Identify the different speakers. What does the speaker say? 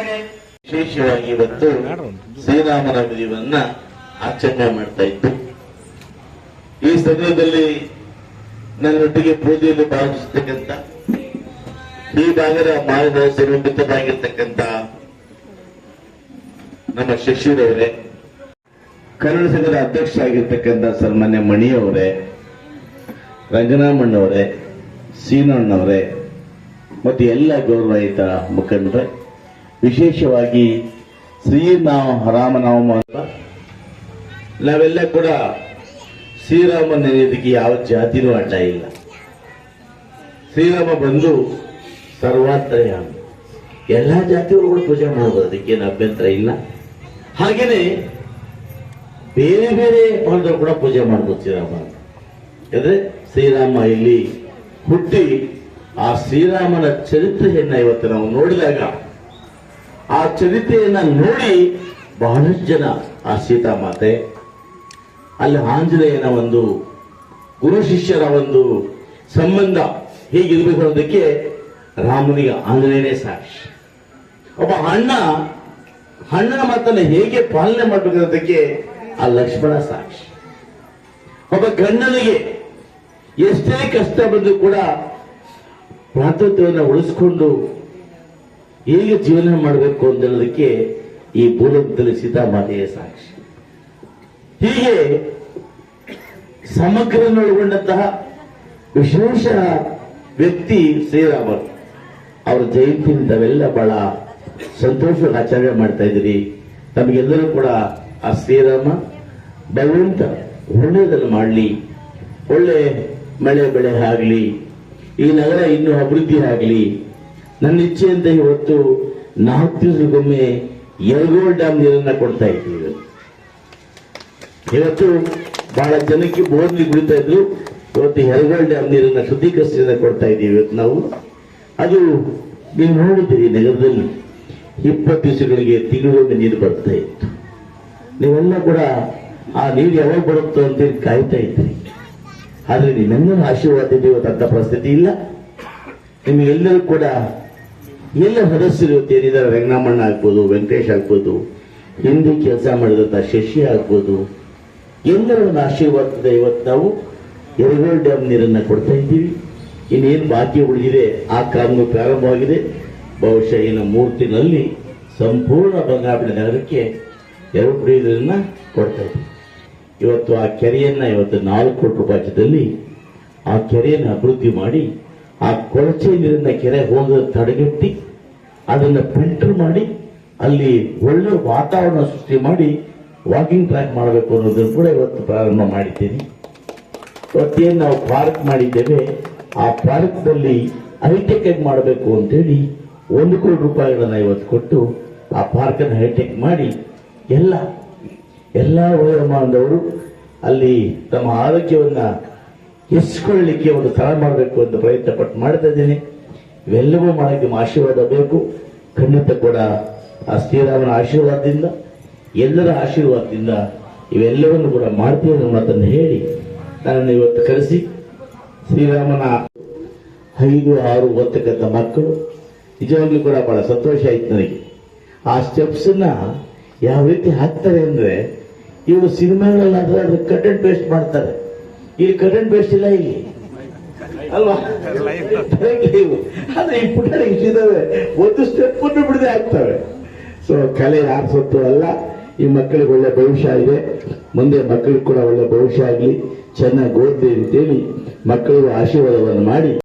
Speaker 1: ವಿಶೇಷವಾಗಿ ಇವತ್ತು ಶ್ರೀರಾಮನವಮಿಯನ್ನ ಆಚರಣೆ ಮಾಡ್ತಾ ಇತ್ತು ಈ ಸಮಯದಲ್ಲಿ ನನ್ನೊಟ್ಟಿಗೆ ಪೂಜೆಯಲ್ಲಿ ಭಾವಿಸತಕ್ಕಂತ ಈ ಭಾಗದ ಮಾರ್ಗದರ್ಶನ ಮಿತ್ರರಾಗಿರ್ತಕ್ಕಂಥ ನಮ್ಮ ಶಶಿರವರೇ ಕನ್ನಡ ಸಂಘದ ಅಧ್ಯಕ್ಷ ಆಗಿರ್ತಕ್ಕಂಥ ಸನ್ಮಾನ್ಯ ಮಣಿಯವರೇ ರಂಗನಾಮಣ್ಣವರೇ ಸೀನಣ್ಣವರೇ, ಮತ್ತು ಎಲ್ಲ ಗೌರವಯುತ ಮುಖಂಡರೇ ವಿಶೇಷವಾಗಿ ಶ್ರೀರಾಮ ರಾಮನಾಮ ನಾವೆಲ್ಲ ಕೂಡ ಶ್ರೀರಾಮನ ನೆನೆಯೋದಕ್ಕೆ ಯಾವ ಜಾತಿನೂ ಅಡ್ಡ ಇಲ್ಲ. ಶ್ರೀರಾಮ ಬಂದು ಸರ್ವಾತ್ರಯ. ಎಲ್ಲ ಜಾತಿಯವರು ಕೂಡ ಪೂಜೆ ಮಾಡಬಹುದು ಅದಕ್ಕೇನು ಅಭ್ಯಂತರ ಇಲ್ಲ. ಹಾಗೇನೆ ಬೇರೆ ಬೇರೆ ಮಾಡಿದ್ರು ಕೂಡ ಪೂಜೆ ಮಾಡ್ಬೋದು ಶ್ರೀರಾಮ. ಯಾಕಂದ್ರೆ ಶ್ರೀರಾಮ ಇಲ್ಲಿ ಹುಟ್ಟಿ ಆ ಶ್ರೀರಾಮನ ಚರಿತ್ರೆಯನ್ನ ಇವತ್ತು ನಾವು ನೋಡಿದಾಗ ಆ ಚರಿತ್ರೆಯನ್ನ ನೋಡಿ ಬಹಳಷ್ಟು ಜನ ಆ ಸೀತಾ ಮಾತೆ ಅಲ್ಲಿ ಆಂಜನೇಯನ ಒಂದು ಗುರು ಶಿಷ್ಯರ ಒಂದು ಸಂಬಂಧ ಹೇಗಿರ್ಬೇಕು ಅನ್ನೋದಕ್ಕೆ ರಾಮನಿಗೆ ಆಂಜನೇಯನೇ ಸಾಕ್ಷಿ. ಒಬ್ಬ ಅಣ್ಣ, ಅಣ್ಣನ ಮಾತನ್ನು ಹೇಗೆ ಪಾಲನೆ ಮಾಡಬೇಕು ಅನ್ನೋದಕ್ಕೆ ಆ ಲಕ್ಷ್ಮಣ ಸಾಕ್ಷಿ. ಒಬ್ಬ ಗಂಡನಿಗೆ ಎಷ್ಟೇ ಕಷ್ಟ ಬಂದರೂ ಕೂಡ ಪ್ರಾತೃತ್ವವನ್ನು ಉಳಿಸ್ಕೊಂಡು ಹೇಗೆ ಜೀವನ ಮಾಡಬೇಕು ಅಂತ ಹೇಳೋದಕ್ಕೆ ಈ ಭೂಲೋಕದಲ್ಲಿ ಸೀತಾಮಾತೆಯ ಸಾಕ್ಷಿ. ಹೀಗೆ ಸಮಗ್ರನೊಳಗೊಂಡಂತಹ ವಿಶೇಷ ವ್ಯಕ್ತಿ ಶ್ರೀರಾಮ ಅವರ ಜಯಂತಿ ತಾವೆಲ್ಲ ಬಹಳ ಸಂತೋಷವಾಗಿ ಆಚರಣೆ ಮಾಡ್ತಾ ಇದ್ದೀರಿ. ನಮಗೆಲ್ಲರೂ ಕೂಡ ಆ ಶ್ರೀರಾಮ ಭಗವಂತ ಒಳ್ಳೆಯದನ್ನು ಮಾಡಲಿ. ಒಳ್ಳೆ ಮಳೆ ಬೆಳೆ ಆಗಲಿ, ಈ ನಗರ ಇನ್ನೂ ಅಭಿವೃದ್ಧಿ ಆಗಲಿ ನನ್ನ ಇಚ್ಛೆಯಂತೆ ಇವತ್ತು ನಾಲ್ಕು ದಿವಸಕ್ಕೊಮ್ಮೆ ಯರಗೋಳ್ ಡ್ಯಾಮ್ ನೀರನ್ನ ಕೊಡ್ತಾ ಇದ್ದೀವಿ. ಇವತ್ತು. ಬಹಳ ಜನಕ್ಕೆ ಬೋರ್ಲಿ ಕುಡಿತಾ ಇದ್ರು ಇವತ್ತು ಯರಗೋಳ್ ಡ್ಯಾಮ್ ನೀರನ್ನ ಶುದ್ಧೀಕರಿಸಿದ ಕೊಡ್ತಾ ಇದ್ದೀವಿ ಇವತ್ತು ನಾವು. ಅದು ನೀವು ನೋಡಿದ್ದೀರಿ ನಗರದಲ್ಲಿ ಇಪ್ಪತ್ತು ದಿವಸಗಳಿಗೆ ತಿಂಗಳೊಮ್ಮೆ ನೀರು ಬರ್ತಾ ಇತ್ತು. ನೀವೆಲ್ಲ ಕೂಡ ಆ ನೀರು ಯಾವಾಗ ಬರುತ್ತೋ ಅಂತೇಳಿ ಕಾಯ್ತಾ ಇದ್ರಿ. ಆದ್ರೆ ನಿಮ್ಮೆಲ್ಲರ ಆಶೀರ್ವಾದ ಇವತ್ತು ಅಂತ ಪರಿಸ್ಥಿತಿ ಇಲ್ಲ. ನಿಮಗೆಲ್ಲರೂ ಕೂಡ ಎಲ್ಲ ಸದಸ್ಯರು ಏನಿದ್ದಾರೆ, ರಂಗನಾಮಣ್ಣ ಆಗ್ಬೋದು, ವೆಂಕಟೇಶ್ ಆಗ್ಬೋದು, ಹಿಂದೆ ಕೆಲಸ ಮಾಡಿದಂಥ ಶಶಿ ಆಗ್ಬೋದು ಎಲ್ಲರ ಒಂದು ಇವತ್ತು ನಾವು ಎರಗೋಳ್ ಡ್ಯಾಮ್ ನೀರನ್ನ ಕೊಡ್ತಾ ಇದ್ದೀವಿ. ಇನ್ನೇನು ಬಾಕಿ ಉಳಿದಿದೆ, ಆ ಕಾನೂನು ಪ್ರಾರಂಭವಾಗಿದೆ. ಬಹುಶಃ ಇನ್ನು ಮೂರ್ತಿನಲ್ಲಿ ಸಂಪೂರ್ಣ ಬಂಗಾಪಣೆ ನಗರಕ್ಕೆ ಎರಡು ಕುಡಿಯೋದನ್ನ ಕೊಡ್ತಾ ಇದ್ದೀವಿ. ಇವತ್ತು ಆ ಕೆರೆಯನ್ನು ಇವತ್ತು ನಾಲ್ಕು ಕೋಟಿ ರೂಪಾಯಿ ಆ ಕೆರೆಯನ್ನು ಅಭಿವೃದ್ಧಿ ಮಾಡಿ ಆ ಕೊಳಚೆ ಕೆರೆ ಹೋಗೋದು ತಡೆಗಟ್ಟಿ ಅದನ್ನ ಫಿಲ್ಟರ್ ಮಾಡಿ ಅಲ್ಲಿ ಒಳ್ಳೆ ವಾತಾವರಣ ಸೃಷ್ಟಿ ಮಾಡಿ ವಾಕಿಂಗ್ ಟ್ರ್ಯಾಕ್ ಮಾಡಬೇಕು ಅನ್ನೋದನ್ನು ಕೂಡ ಇವತ್ತು ಪ್ರಾರಂಭ ಮಾಡಿದ್ದೀನಿ. ಇವತ್ತೇನು ನಾವು ಪಾರ್ಕ್ ಮಾಡಿದ್ದೇವೆ, ಆ ಪಾರ್ಕ್ನಲ್ಲಿ ಹೈಟೆಕ್ ಆಗಿ ಮಾಡಬೇಕು ಅಂತೇಳಿ ಒಂದು ಕೋಟಿ ರೂಪಾಯಿಗಳನ್ನು ಇವತ್ತು ಕೊಟ್ಟು ಆ ಪಾರ್ಕನ್ನು ಹೈಟೆಕ್ ಮಾಡಿ ಎಲ್ಲ ಎಲ್ಲ ವಯೋಮಾನದವರು ಅಲ್ಲಿ ತಮ್ಮ ಆರೋಗ್ಯವನ್ನ ಹೆಚ್ಚಿಕೊಳ್ಳಲಿಕ್ಕೆ ಒಂದು ಸ್ಥಳ ಮಾಡಬೇಕು ಅಂತ ಪ್ರಯತ್ನ ಪಟ್ಟು ಮಾಡ್ತಾ ಇದ್ದೀನಿ. ಇವೆಲ್ಲವೂ ಮಾಡೋಕ್ಕೆ ಆಶೀರ್ವಾದ ಬೇಕು. ಖಂಡಿತ ಕೂಡ ಆ ಶ್ರೀರಾಮನ ಆಶೀರ್ವಾದದಿಂದ, ಎಲ್ಲರ ಆಶೀರ್ವಾದದಿಂದ ಇವೆಲ್ಲವನ್ನು ಕೂಡ ಮಾಡ್ತೀವಿ ಅನ್ನೋ ಹೇಳಿ, ನನ್ನನ್ನು ಇವತ್ತು ಕರೆಸಿ. ಶ್ರೀರಾಮನ ಐದು, ಆರು ಓದ್ತಕ್ಕಂಥ ಮಕ್ಕಳು, ನಿಜವಾಗ್ಲೂ ಕೂಡ ಬಹಳ ಸಂತೋಷ ಆಯ್ತು ನನಗೆ. ಆ ಸ್ಟೆಪ್ಸನ್ನ ಯಾವ ರೀತಿ ಹಾಕ್ತಾರೆ ಅಂದರೆ, ಇವರು ಸಿನಿಮಾಗಳಲ್ಲಾದರೆ ಅದ್ರ ಕಂಟೆಂಟ್ ಪೇಸ್ಟ್ ಮಾಡ್ತಾರೆ. ಇಲ್ಲಿ ಕರೆಂಟ್ ಬೇಸ್ಟ್ ಇಲ್ಲ ಇಲ್ಲಿ. ಅಲ್ವಾ? ಈ ಪುಟ್ಟ ಇಷ್ಟಿದಾವೆ ಒಂದು ಸ್ಟೆಪ್ ಅನ್ನು ಬಿಡದೆ ಆಗ್ತವೆ. ಸೊ ಕಲೆ ಯಾರ ಸೊತ್ತು ಅಲ್ಲ. ಈ ಮಕ್ಕಳಿಗೆ ಒಳ್ಳೆ ಭವಿಷ್ಯ ಇದೆ. ಮುಂದೆ ಮಕ್ಕಳಿಗೆ ಕೂಡ ಒಳ್ಳೆ ಭವಿಷ್ಯ ಆಗಲಿ. ಚೆನ್ನಾಗಿ ಓದ್ಲಿ ಅಂತೇಳಿ ಮಕ್ಕಳಿಗೂ ಆಶೀರ್ವಾದವನ್ನು ಮಾಡಿ.